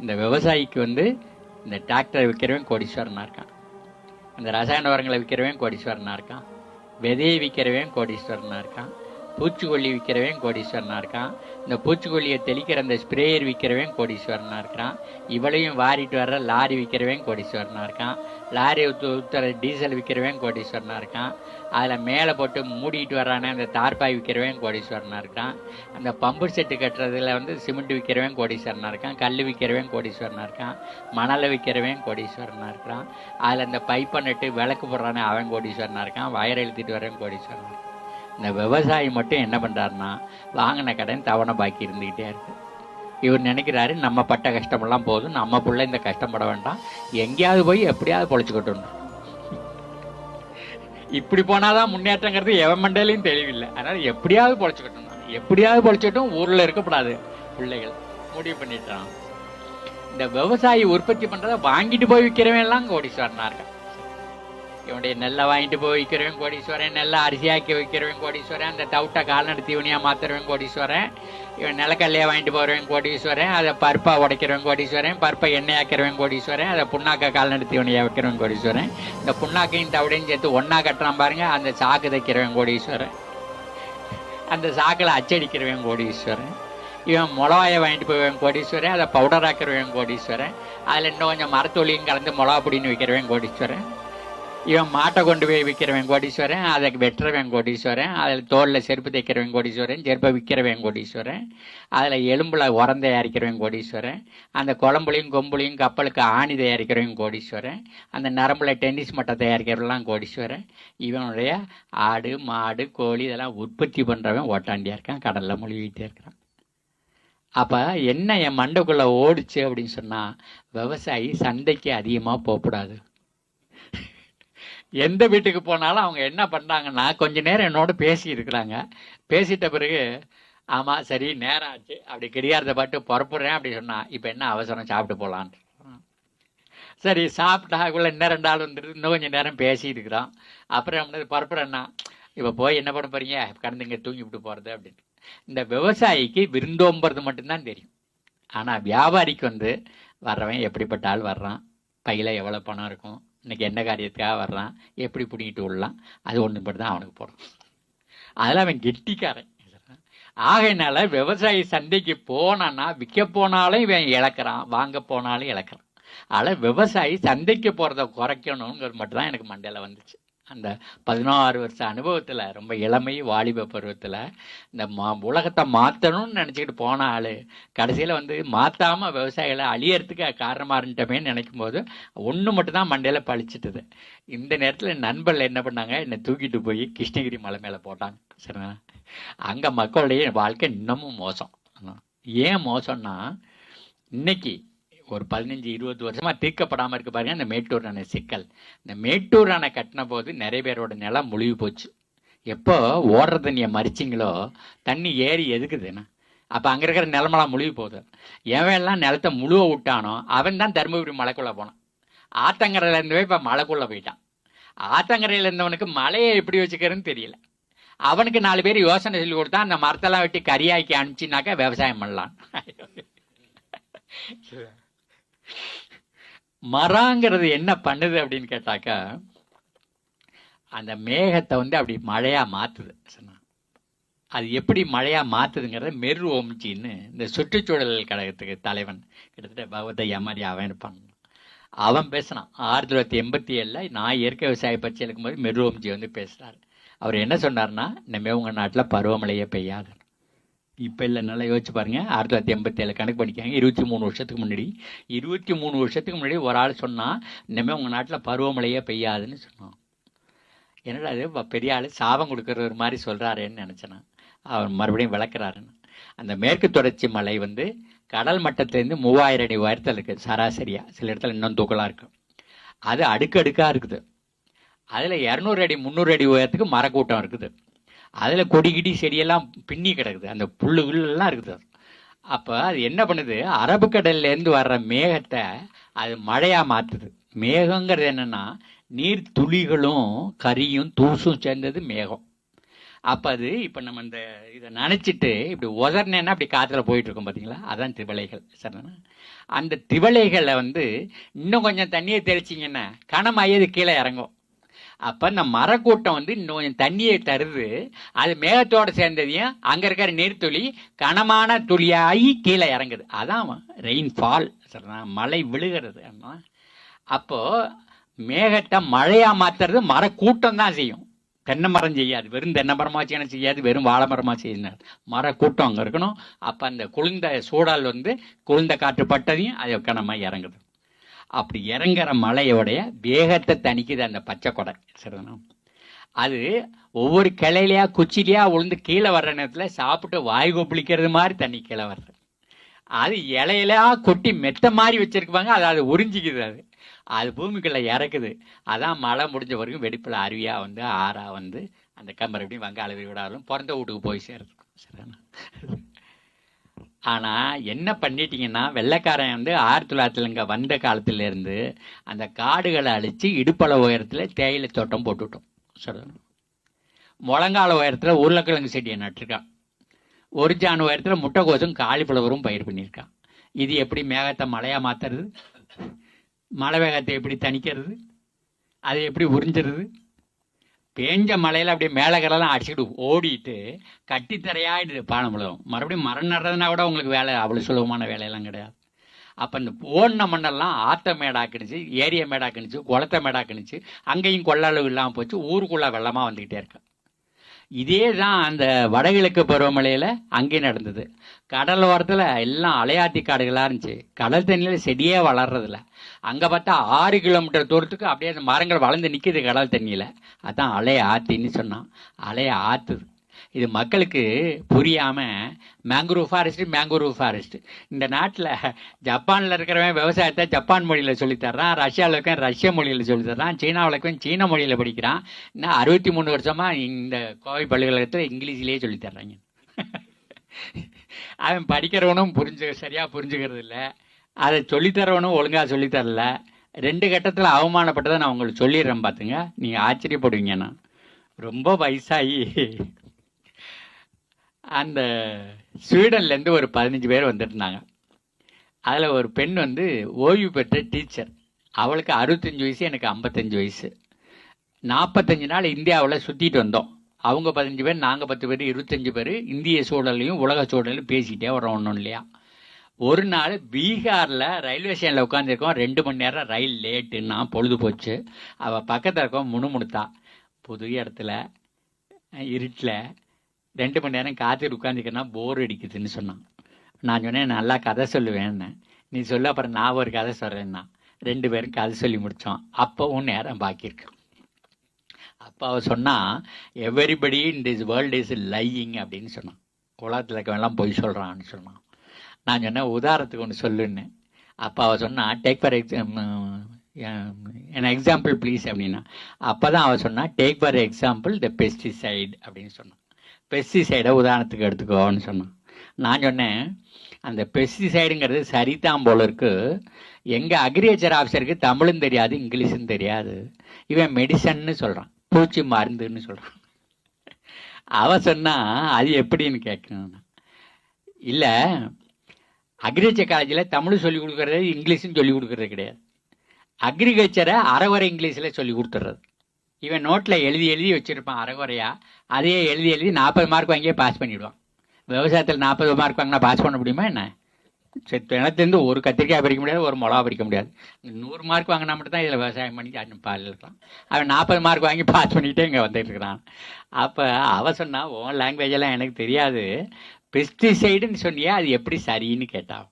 இந்த விவசாயிக்கு வந்து இந்த டிராக்டரை விற்கிறவன் கோடீஸ்வரனாக இருக்கான். அந்த ரசாயன உரங்களை விற்கிறவன் கோடீஸ்வரனாக இருக்கான். விதையை விற்கிறவன் கோடீஸ்வரனாக இருக்கான். பூச்சிக்கொல்லி விற்கிறவன் கோடீஸ்வரனாக இருக்கான் இந்த பூச்சிக்கொல்லியை தெளிக்கிற அந்த ஸ்ப்ரேயர் விற்கிறவன் கோடீஸ்வரனாக இருக்கான் இவளையும் வாரிட்டு வர்ற லாரி விற்கிறவன் கோடீஸ்வரனாக இருக்கான் லாரி ஊற்றுற டீசல் விற்கிறவன் கோடீஸ்வரனாக இருக்கான் அதில் மேலே போட்டு மூடிட்டு வர்றானே அந்த தார்பாய் விற்கிறவன் கோடீஸ்வரனாக இருக்கான் அந்த பம்பு செட்டு கட்டுறதுல வந்து சிமெண்ட் விற்கிறவன் கோடீஸ்வரனாக இருக்கான் கல் விற்கிறவன் கோடீஸ்வரனாக இருக்கான் மணலை விற்கிறவன் கோடீஸ்வரனாக இருக்கிறான் அதில் அந்த பைப்பை நட்டு விளக்கு போடுறானே அவன் கோடீஸ்வரனாக இருக்கான் வயரை இழுத்துட்டு வரவன் கோடீஸ்வரனாக இருக்கான் இந்த விவசாயி மட்டும் என்ன பண்ணுறாருன்னா வாங்கின கடன் தவணை பாக்கி இருந்துக்கிட்டே இருக்கு. இவர் நினைக்கிறாரு நம்ம பட்ட கஷ்டமெல்லாம் போதும் நம்ம பிள்ளை இந்த கஷ்டப்பட வேண்டாம். எங்கேயாவது போய் எப்படியாவது பொழைச்சிக்கிட்டோம் இப்படி போனாதான் முன்னேற்றங்கிறது எவன் மண்டையிலையும் தெளிவில்லை. அதனால எப்படியாவது பொழைச்சிக்கிட்டோம் எப்படியாவது பொழைச்சிட்டும் ஊர்ல இருக்கக்கூடாது பிள்ளைகள். முடிவு பண்ணிட்டான். இந்த விவசாயி உற்பத்தி பண்றதை வாங்கிட்டு போய் விற்கிறவன் எல்லாம் கோடீஸ்வரனா இருக்கான் இவனுடைய நெல்லை வாங்கிட்டு போய் விற்கிறவன் கோடீஸ்வரன் நெல்லை அரிசியாக்கி வைக்கிறவன் கோடீஸ்வரன் அந்த தவிட்ட கால்நடை தீவனியாக மாத்துறவன் கோடீஸ்வரன் இவன் நிலக்கல்லையை வாங்கிட்டு போகிறவன் கோடீஸ்வரன் அதை பருப்பாக உடைக்கிறவன் கோடீஸ்வரன் பருப்பை எண்ணெயாக்கிறவன் கோடீஸ்வரன் அதை புண்ணாக்க கால்நடை தீவனியாக வைக்கிறவன் கோடீஸ்வரன். இந்த புண்ணாக்கையும் தவிடையும் சேர்த்து ஒன்றா கட்டுறான் பாருங்க அந்த சாக்கு தைக்கிறவன் கோடீஸ்வரன். அந்த சாக்கில் அச்சடிக்கிறவன் கோடீஸ்வரன். இவன் மிளகாயை வாங்கிட்டு போவேன் கோடீஸ்வரன் அதை பவுடர் ஆக்கிறவன் கோடீஸ்வரன். அதில் இன்னும் கொஞ்சம் மரத்தொழியும் கலந்து மிளகா பிடின்னு வைக்கிறவன் கோடீஸ்வரன். இவன் மாட்டை கொண்டு போய் விற்கிறவன் கோடீஸ்வரன் அதை வெட்டுறவன் கோடீஸ்வரன் அதில் தோலில் செருப்பு தைக்கிறவன் கோடீஸ்வரன் செருப்பை விற்கிறவன் கோடீஸ்வரன் அதில் எலும்பில் உரம் தயாரிக்கிறவன் கோடீஸ்வரன் அந்த குழம்புலையும் கொம்புலையும் கப்பலுக்கு ஆணி தயாரிக்கிறவன் கோடீஸ்வரன் அந்த நரம்புல டென்னிஸ் மட்டை தயாரிக்கிறவெல்லாம் கோடீஸ்வரன். இவனுடைய ஆடு மாடு கோழி இதெல்லாம் உற்பத்தி பண்ணுறவன் ஓட்டாண்டியாக இருக்கான் கடலில் மூழ்கிட்டே இருக்கிறான். அப்போ என்ன என் மண்டைக்குள்ளே ஓடுச்சு அப்படின்னு சொன்னால் விவசாயி சந்தைக்கு அதிகமாக போகக்கூடாது. எந்த வீட்டுக்கு போனாலும் அவங்க என்ன பண்ணாங்கன்னா கொஞ்ச நேரம் என்னோட பேசி இருக்கிறாங்க பேசிட்ட பிறகு ஆமாம் சரி நேரம் ஆச்சு. அப்படி கிடையாத பாட்டு புறப்படுறேன் அப்படி சொன்னான் இப்போ என்ன அவசரம்? சாப்பிட்டு போகலான்ட்டு சரி சாப்பிட்டாக்குள்ள இன்னும் ரெண்டு ஆள் வந்துட்டு இன்னும் கொஞ்சம் நேரம் பேசிட்டு இருக்கிறோம் அப்புறம் வந்து புறப்படுறேன்னா இப்போ போய் என்ன பண்ண போறீங்க? கடந்து இங்கே தூங்கி விட்டு போகிறது அப்படின்னு இந்த விவசாயிக்கு விருந்தோம்புறது மட்டும்தான் தெரியும். ஆனால் வியாபாரிக்கு வந்து வர்றவன் எப்படிப்பட்ட ஆள் வர்றான்? பையில் எவ்வளோ பணம் இருக்கும்? இன்னைக்கு என்ன காரியத்துக்காக வர்றான்? எப்படி பிடிங்கிட்டு விடலாம் அது ஒன்று மட்டும் தான் அவனுக்கு போடும் அதில் அவன் கெட்டிக்காரன். ஆகையினால விவசாயி சந்தைக்கு போனான்னா விற்க போனாலும் இவன் இழக்கிறான் வாங்க போனாலும் இழக்கிறான். அதில் விவசாயி சந்தைக்கு போகிறத குறைக்கணுங்கிறது மட்டும்தான் எனக்கு மண்டையில் வந்துச்சு. அந்த பதினாறு வருஷ அனுபவத்தில் ரொம்ப இளமை வாலிப பருவத்தில் இந்த மா உலகத்தை மாற்றணும்னு நினச்சிக்கிட்டு போன ஆள் கடைசியில் வந்து மாற்றாமல் விவசாயிகளை அழியறதுக்கு காரணமாக இருந்துட்டோமேன்னு நினைக்கும் போது ஒன்று மட்டும் தான் மண்டையில் பழிச்சிட்டது. இந்த நேரத்தில் நண்பர்கள் என்ன பண்ணாங்க? என்னை தூக்கிட்டு போய் கிருஷ்ணகிரி மலை மேலே போட்டாங்க. சரிங்களா? அங்கே மக்களுடைய வாழ்க்கை இன்னமும் மோசம். ஏன் மோசம்னா இன்னைக்கு ஒரு பதினஞ்சு இருபது வருஷமா தீர்க்கப்படாமல் இருக்கு பாருங்க இந்த மேட்டூர் அணை சிக்கல். இந்த மேட்டூர் அணை கட்டின போது நிறைய பேரோட நிலம் முழுகி போச்சு. எப்போ ஓடுற தண்ணியை மறிச்சிங்களோ தண்ணி ஏறி எதுக்குதுன்னா? அப்போ அங்கே இருக்கிற நிலமெல்லாம் முழுகி போகுது. எவன் எல்லாம் நிலத்தை முழுவ விட்டானோ அவன் தான் தருமபுரி மலைக்குள்ளே போனான். ஆத்தங்கரையில இருந்தவே இப்போ மலைக்குள்ளே போயிட்டான். ஆத்தங்கரையில் இருந்தவனுக்கு மலையை எப்படி வச்சுக்கிறதுன்னு தெரியல. அவனுக்கு நாலு பேர் யோசனை சொல்லி கொடுத்தா அந்த மரத்தெல்லாம் வெட்டி கரியாக்கி அனுப்பிச்சினாக்கா விவசாயம் பண்ணலாம். மரங்கிறது என்ன பண்ணுது அப்படின்னு கேட்டாக்கா அந்த மேகத்தை வந்து அப்படி மழையா மாத்துது. சொன்னா அது எப்படி மழையா மாத்துதுங்கிறத மெரு ஓம்ச்சின்னு இந்த சுற்றுச்சூழல் கழகத்துக்கு தலைவன் கிட்டத்தட்ட பகவதையா மாதிரி அவன் இருப்பான். அவன் பேசினான் ஆயிரத்தி தொள்ளாயிரத்தி எண்பத்தி ஏழில் நான் இயற்கை விவசாய பற்றி இருக்கும்போது மெரு ஓம்ஜி வந்து பேசுறாரு. அவர் என்ன சொன்னார்னா இனிமே உங்கள் நாட்டில் பருவமழையே பெய்யாது. இப்போ இல்லை நல்லா யோசிச்சு பாருங்க. ஆயிரத்தி தொள்ளாயிரத்தி எண்பத்தி ஏழு கணக்கு படிக்காங்க இருபத்தி மூணு வருஷத்துக்கு முன்னாடி. இருபத்தி மூணு வருஷத்துக்கு முன்னாடி ஒரு ஆள் சொன்னால் இனிமேல் உங்கள் நாட்டில் பருவமழையே பெய்யாதுன்னு சொன்னான். என்னடா அது பெரிய ஆள் சாபம் கொடுக்கறது ஒரு மாதிரி சொல்கிறாருன்னு நினைச்சேன் அவர் மறுபடியும் விளக்குறாருன்னு அந்த மேற்கு தொடர்ச்சி மலை வந்து கடல் மட்டத்திலேருந்து மூவாயிரம் அடி உயரத்தில் இருக்குது சராசரியாக சில இடத்துல இன்னும் தூக்கலாக இருக்கும் அது அடுக்கடுக்காக இருக்குது. அதில் இரநூறு அடி முந்நூறு அடி உயரத்துக்கு மரக்கூட்டம் இருக்குது. அதில் கொடி கிடி செடியெல்லாம் பின்னி கிடக்குது. அந்த புல்லு கில்லெல்லாம் இருக்குது. அப்போ அது என்ன பண்ணுது? அரபுக்கடல்லேருந்து வர்ற மேகத்தை அது மழையாக மாற்றுது மேகங்கிறது என்னென்னா நீர் துளிகளும் கரியும் தூசும் சேர்ந்தது மேகம். அப்போ அது இப்போ நம்ம இந்த இதை நினச்சிட்டு இப்படி உதறினேன்னா அப்படி காற்றுல போயிட்டுருக்கோம் பார்த்தீங்களா அதான் திவளைகள் சரிண்ணா அந்த திவளைகளை வந்து இன்னும் கொஞ்சம் தண்ணியை தெளிச்சிங்கன்னா கனமாயது கீழே இறங்கும். அப்போ இந்த மரக்கூட்டம் வந்து இன்னும் கொஞ்சம் தண்ணியை தருது. அது மேகத்தோட சேர்ந்ததையும் அங்கே இருக்கிற நீர்த்துளி கனமான துளியாகி கீழே இறங்குது. அதான் ரெயின்ஃபால் சரிதான் மழை விழுகிறது. அப்போ மேகத்தை மழையா மாத்துறது மரக்கூட்டம் தான் செய்யும். தென்னை மரம் செய்யாது. வெறும் தென்னை மரமா செய்யணும் செய்யாது. வெறும் வாழை மரமா செய்யணும் மரக்கூட்டம் அங்கே இருக்கணும். அப்போ அந்த குளிர்ந்த சூடால் வந்து குளிர்ந்த காற்று பட்டதையும் அது கனமாக இறங்குது. அப்படி இறங்குற மலையோடைய வேகத்தை தணிக்குது அந்த பச்சை கொடை. சரிதானா? அது ஒவ்வொரு கிளையிலையா குச்சிலையா உளுந்து கீழே வர்ற நேரத்தில் சாப்பிட்டு வாய் கொப்பளிக்கிறது மாதிரி தண்ணி கீழே வர்றது. அது இலையிலா கொட்டி மெத்த மாதிரி வச்சிருப்பாங்க அது அது உறிஞ்சிக்குது அது. அது பூமிக்குள்ள இறக்குது. அதான் மழை முடிஞ்ச வரைக்கும் வெடிப்பில் அருவியா வந்து ஆறா வந்து அந்த கம்பரப்படி வங்காள விடாலும் பிறந்த வீட்டுக்கு போய் சேருது சரிதானா? ஆனால் என்ன பண்ணிட்டீங்கன்னா வெள்ளைக்காரன் வந்து ஆயிரத்தி தொள்ளாயிரத்தில் இங்கே வந்த காலத்துலேருந்து அந்த காடுகளை அழித்து இடுப்பள உயரத்தில் தேயிலை தோட்டம் போட்டுவிட்டோம் சரிதானா முழங்கால உயரத்தில் உருளைக்கிழங்கு செடியை நட்டிருக்கான். ஒரு ஜான் உயரத்தில் முட்டைக்கோசும் காலிஃப்ளவரும் பயிர் பண்ணியிருக்கான். இது எப்படி மேகத்தை மழையாக மாற்றுறது மழை வேகத்தை எப்படி தணிக்கிறது? அது எப்படி உறிஞ்சிருது பேஞ்ச மலையில் அப்படியே மேலகரெல்லாம் அடிச்சுட்டு ஓடிட்டு கட்டித்தரையாயிடுது பானமுழகம் மறுபடியும் மரம் நடுறதுனா கூட உங்களுக்கு வேலை அவ்வளோ சுலபமான வேலையெல்லாம் கிடையாது. அப்போ இந்த ஓடின மண்ணெல்லாம் ஆத்த மேடாக்குனுச்சு ஏரிய மேடாக்குனுச்சு குளத்த மேடாக்குனுச்சு அங்கேயும் கொள்ளளவு இல்லாமல் போச்சு ஊருக்குள்ளே வெள்ளமாக வந்துக்கிட்டே இருக்கு. இதே தான் அந்த வடகிழக்கு பருவமழையில் அங்கேயும் நடந்தது. கடல் ஓரத்தில் எல்லாம் அலையாத்தி காடுகளாக இருந்துச்சு. கடல் தண்ணியில் செடியே வளர்றதில்ல. அங்கே பார்த்தா ஆறு கிலோமீட்டர் தூரத்துக்கு அப்படியே அந்த மரங்கள் வளர்ந்து நிற்கிது கடல் தண்ணியில். அதான் அலைய ஆத்தின்னு சொன்னான். அலைய ஆத்துது இது மக்களுக்கு புரியாமல் மேங்குரூவ் ஃபாரஸ்ட் மேங்குரூவ் ஃபாரஸ்ட் இந்த நாட்டில் ஜப்பானில் இருக்கிறவன் விவசாயத்தை ஜப்பான் மொழியில் சொல்லித்தர்றான் ரஷ்யாவில் இருக்கவன் ரஷ்ய மொழியில் சொல்லித்தர்றான் சீனாவில் இருக்கவன் சீன மொழியில் படிக்கிறான். இன்னும் அறுபத்தி மூணு வருஷமாக இந்த கோவை பல்கலைக்கழகத்தில் இங்கிலீஷ்லேயே சொல்லித்தர்றாங்க அவன் படிக்கிறவனும் புரிஞ்சு சரியாக புரிஞ்சுக்கிறது இல்லை. அதை சொல்லித்தரவனும் ஒழுங்காக சொல்லித்தரல ரெண்டு கட்டத்தில் அவமானப்பட்டதை நான் உங்களுக்கு சொல்லிடுறேன் பார்த்துங்க நீங்கள் ஆச்சரியப்படுவீங்கண்ணா ரொம்ப வயசாகி அந்த ஸ்வீடன்லேருந்து ஒரு பதினஞ்சு பேர் வந்துருந்தாங்க. அதில் ஒரு பெண் வந்து ஓய்வு பெற்ற டீச்சர். அவளுக்கு அறுபத்தஞ்சு வயசு எனக்கு ஐம்பத்தஞ்சு வயசு. நாற்பத்தஞ்சு நாள் இந்தியாவில் சுற்றிட்டு வந்தோம். அவங்க பதினஞ்சு பேர் நாங்கள் பத்து பேர் இருபத்தஞ்சு பேர் இந்திய சூழலையும் உலக சூழலையும் பேசிக்கிட்டே வரோம் ஒன்றும் இல்லையா? ஒரு நாள் பீகாரில் ரயில்வே ஸ்டேஷனில் உட்காந்துருக்கோம் ரெண்டு மணி நேரம் ரயில் லேட்டுன்னா பொழுது போச்சு. அவள் பக்கத்தில் இருக்கோம் முணுமுணுத்தா. புது இடத்துல இருட்டில் ரெண்டு மணி நேரம் காத்துட்டு உட்காந்துக்கன்னா போர் அடிக்குதுன்னு சொன்னான். நான் சொன்னேன் நல்லா கதை சொல்லுவேன்னு. நீ சொல்ல அப்புறம் நான் ஒரு கதை சொல்கிறேன்னா ரெண்டு பேரும் கதை சொல்லி முடித்தோம் அப்போவும் நேரம் பாக்கியிருக்கு அப்போ அவ சொன்னா everybody in this world is lying அப்படின்னு சொன்னான். உலகத்தில் இருக்கவெல்லாம் பொய் சொல்கிறான்னு சொன்னான். நான் சொன்னேன் உதாரணத்துக்கு ஒன்று சொல்லுன்னு. அப்போ அவள் சொன்னால் take for exam N example please அப்படின்னா. அப்போ தான் அவள் சொன்னால் take for example the pesticide அப்படின்னு சொன்னான். பெஸ்டிசைடை உதாரணத்துக்கு எடுத்துக்கோன்னு சொன்னான். நான் சொன்னேன் அந்த பெஸ்டிசைடுங்கிறது சரிதான் போல இருக்கு. எங்கள் அக்ரிகல்ச்சர் ஆஃபீஸருக்கு தமிழும் தெரியாது இங்கிலீஷும் தெரியாது. இவன் மெடிசன்னு சொல்கிறான் பூச்சி மருந்துன்னு சொல்கிறான் அவன் சொன்னால் அது எப்படின்னு கேட்கணும் இல்லை அக்ரிகல்ச்சர் காலேஜில் தமிழ் சொல்லிக் கொடுக்குறது இங்கிலீஷும் சொல்லிக் கொடுக்கறது கிடையாது. அக்ரிகல்ச்சரை அறகுறை இங்கிலீஷில் சொல்லி கொடுத்துட்றது. இவன் நோட்டில் எழுதி எழுதி வச்சுருப்பான் அறகுறையா. அதையே எழுதி எழுதி நாற்பது மார்க் வாங்கியே பாஸ் பண்ணிவிடுவான் விவசாயத்தில் நாற்பது மார்க் வாங்கினா பாஸ் பண்ண முடியுமா என்ன? சரி கிணத்துலேருந்து ஒரு கத்திரிக்காய் பறிக்க முடியாது ஒரு மிளகா பறிக்க முடியாது. நூறு மார்க் வாங்கினா மட்டும் தான் இதில் விவசாயம் பண்ணி அண்ணன் பால் இருக்கலாம். அவன் நாற்பது மார்க் வாங்கி பாஸ் பண்ணிகிட்டே இங்கே வந்துட்டு இருக்கிறான். அப்போ அவன் சொன்னால் உன் லாங்குவேஜ் எல்லாம் எனக்கு தெரியாது. பெஸ்டிசைடுன்னு சொன்னியே அது எப்படி சரின்னு கேட்டான்.